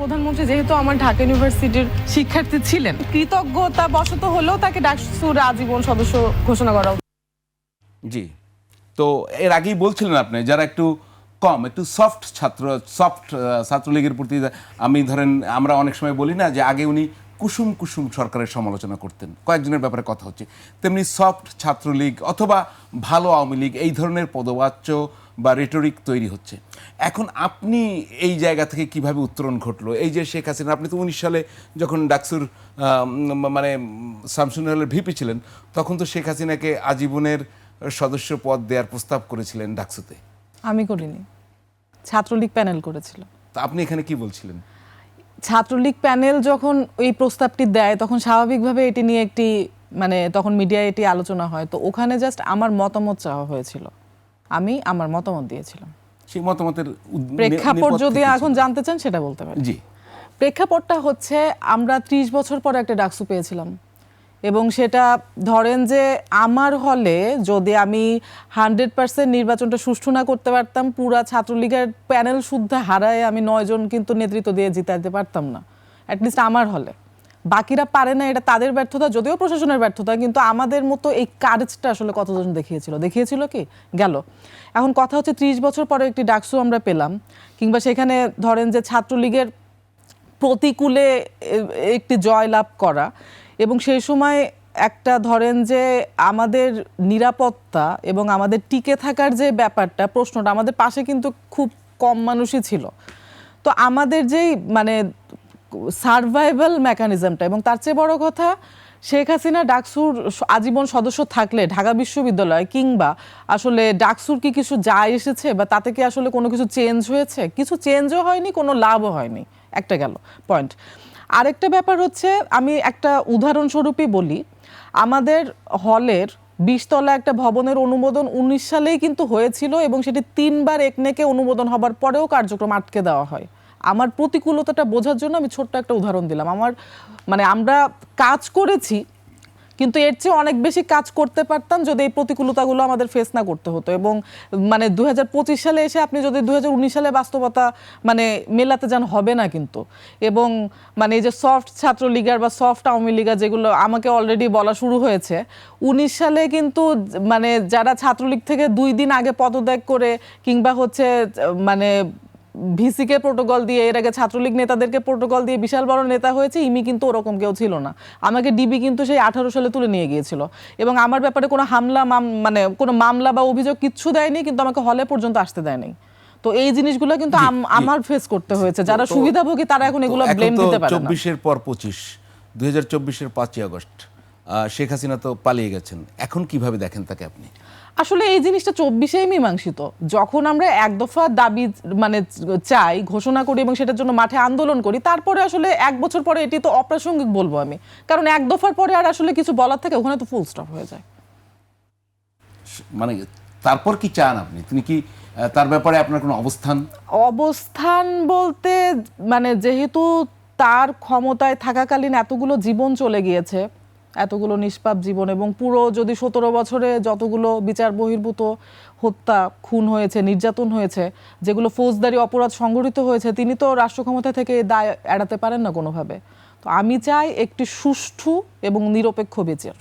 প্রধানমন্ত্রী যেহেতু আমার ঢাকা ইউনিভার্সিটির শিক্ষার্থী ছিলেন, কৃতজ্ঞতা বশত হলেও তাকে ডাকসুর আজীবন সদস্য ঘোষণা করা জি, তো এর আগেই বলছিলেন আপনি, যারা একটু কম, একটু সফট ছাত্র সফট ছাত্রলীগের প্রতি আমি ধরেন, আমরা অনেক সময় বলি না যে আগে উনি কুসুম কুসুম সরকারের সমালোচনা করতেন, কয়েকজনের ব্যাপারে কথা হচ্ছে। তেমনি সফট ছাত্রলীগ অথবা ভালো আওয়ামী লীগ, এই ধরনের পদবাচ্য বা রেটরিক তৈরি হচ্ছে। এখন আপনি এই জায়গা থেকে কীভাবে উত্তরণ ঘটলো? এই যে শেখ হাসিনা আপনি তো উনিশ সালে যখন ডাকসুর মানে শামসুনালের ভিপি ছিলেন তখন তো শেখ হাসিনাকে আজীবনের সদস্য পদ দেওয়ার প্রস্তাব করেছিলেন ডাকসুতে। আমি করিনি। ছাত্রলীগ প্যানেল করেছিল। তা আপনি এখানে কি বলছিলেন? ছাত্রলীগ প্যানেল যখন এই প্রস্তাবটি দেয় তখন স্বাভাবিকভাবে এটি নিয়ে একটি মানে তখন মিডিয়ায় এটি আলোচনা হয়। তো ওখানে জাস্ট আমার মতামত চাওয়া হয়েছিল। আমি আমার মতামত দিয়েছিলাম। সেই মতামতের প্রেক্ষাপট যদি এখন জানতে চান সেটা বলতে পারি জি। প্রেক্ষাপটটা হচ্ছে আমরা ত্রিশ বছর পরে একটা ডাকসু পেয়েছিলাম। এবং সেটা ধরেন যে আমার হলে যদি আমি হান্ড্রেড পার্সেন্ট নির্বাচনটা সুষ্ঠু না করতে পারতাম পুরা ছাত্রলীগের প্যানেল শুদ্ধ হারায় আমি নয়জন কিন্তু নেতৃত্ব দিয়ে জিতাতে পারতাম না। অ্যাটলিস্ট আমার হলে। বাকিরা পারে না, এটা তাদের ব্যর্থতা, যদিও প্রশাসনের ব্যর্থতা, কিন্তু আমাদের মতো এই কারেজটা আসলে কতজন দেখিয়েছিল? দেখিয়েছিল কি? গেল। এখন কথা হচ্ছে ত্রিশ বছর পরে একটি ডাকসু আমরা পেলাম, কিংবা সেখানে ধরেন যে ছাত্রলীগের প্রতিকূলে একটি জয় লাভ করা, এবং সেই সময় একটা ধরেন যে আমাদের নিরাপত্তা এবং আমাদের টিকে থাকার যে ব্যাপারটা, প্রশ্নটা আমাদের পাশে কিন্তু খুব কম মানুষই ছিল। তো আমাদের যেই মানে সার্ভাইভাল মেকানিজমটা এবং তার চেয়ে বড় কথা, শেখ হাসিনা ডাকসুর আজীবন সদস্য থাকলে ঢাকা বিশ্ববিদ্যালয় কিংবা আসলে ডাকসুর কি কিছু যায় এসেছে বা তাতে কি আসলে কোনো কিছু চেঞ্জ হয়েছে? কিছু চেঞ্জও হয়নি, কোনো লাভও হয়নি। একটা গেল পয়েন্ট আরেকটা ব্যাপার হচ্ছে, আমি একটা উদাহরণস্বরূপই বলি, আমাদের হলের বিশতলা একটা ভবনের অনুমোদন উনিশ সালেই কিন্তু হয়েছিল এবং সেটি তিনবার একনেকে অনুমোদন হবার পরেও কার্যক্রম আটকে দেওয়া হয়। আমার প্রতিকূলতাটা বোঝার জন্য আমি ছোট্ট একটা উদাহরণ দিলাম। আমার মানে আমরা কাজ করেছি, কিন্তু এর চেয়ে অনেক বেশি কাজ করতে পারতাম যদি এই প্রতিকূলতাগুলো আমাদের ফেস না করতে হতো। এবং মানে দুহাজার পঁচিশ সালে এসে আপনি যদি দু হাজার উনিশ সালে বাস্তবতা মানে মেলাতে যান, হবে না কিন্তু। এবং মানে এই যে সফট ছাত্র লীগার বা সফট আওয়ামী লীগার যেগুলো আমাকে অলরেডি বলা শুরু হয়েছে, উনিশ সালে কিন্তু মানে যারা ছাত্রলীগ থেকে দুই দিন আগে পদত্যাগ করে কিংবা হচ্ছে মানে ভিসিকে প্রোটোকল দিয়ে এর আগে ছাত্রলীগ নেতাদেরকে প্রোটোকল দিয়ে বিশাল বড় নেতা হয়েছে ইমি কিন্তু ওরকম কেউ ছিল না। আমাকে ডিবি কিন্তু সেই আঠারো সালে তুলে নিয়ে গিয়েছিল। এবং আমার ব্যাপারে কোনো হামলা মানে কোনো মামলা বা অভিযোগ কিচ্ছু দেয়নি কিন্তু আমাকে হলে পর্যন্ত আসতে দেয়নি। তো এই জিনিসগুলো কিন্তু আম- আমার ফেস করতে হয়েছে। যারা সুবিধাভোগী তারা এখন এগুলো ব্লেম দিতে পারে না। চব্বিশের পর পঁচিশ দুই হাজার চব্বিশের পাঁচই আগস্ট। শেখ হাসিনা তো পালিয়ে গেছেন। এখন কীভাবে দেখেন তাকে আপনি? আসলে এই জিনিসটা চব্বিশেই মীমাংসিত। যখন আমরা এক দফা দাবি মানে চাই ঘোষণা করি এবং সেটার জন্য মাঠে আন্দোলন করি তারপরে আসলে এক বছর পরে এটি তো অপ্রাসঙ্গিক বলব আমি। কারণ এক দফার পরে আর আসলে কিছু বলার থেকে ওখানে তো ফুল স্টপ হয়ে যায়। মানে তারপর কি চান আপনি? তিনি কি তার ব্যাপারে আপনার কোনো অবস্থান? অবস্থান বলতে মানে যেহেতু তার ক্ষমতায় থাকাকালীন এতগুলো জীবন চলে গিয়েছে এতগুলো নিষ্পাপ জীবন এবং পুরো যদি সতেরো বছরে যতগুলো বিচার বহির্ভূত হত্যা, খুন হয়েছে, নির্যাতন হয়েছে, যেগুলো ফৌজদারি অপরাধ সংঘটিত হয়েছে, তিনি তো রাষ্ট্র ক্ষমতা থেকে দায় এড়াতে পারেন না কোনোভাবে। তো আমি চাই একটি সুষ্ঠু এবং নিরপেক্ষ বিচার।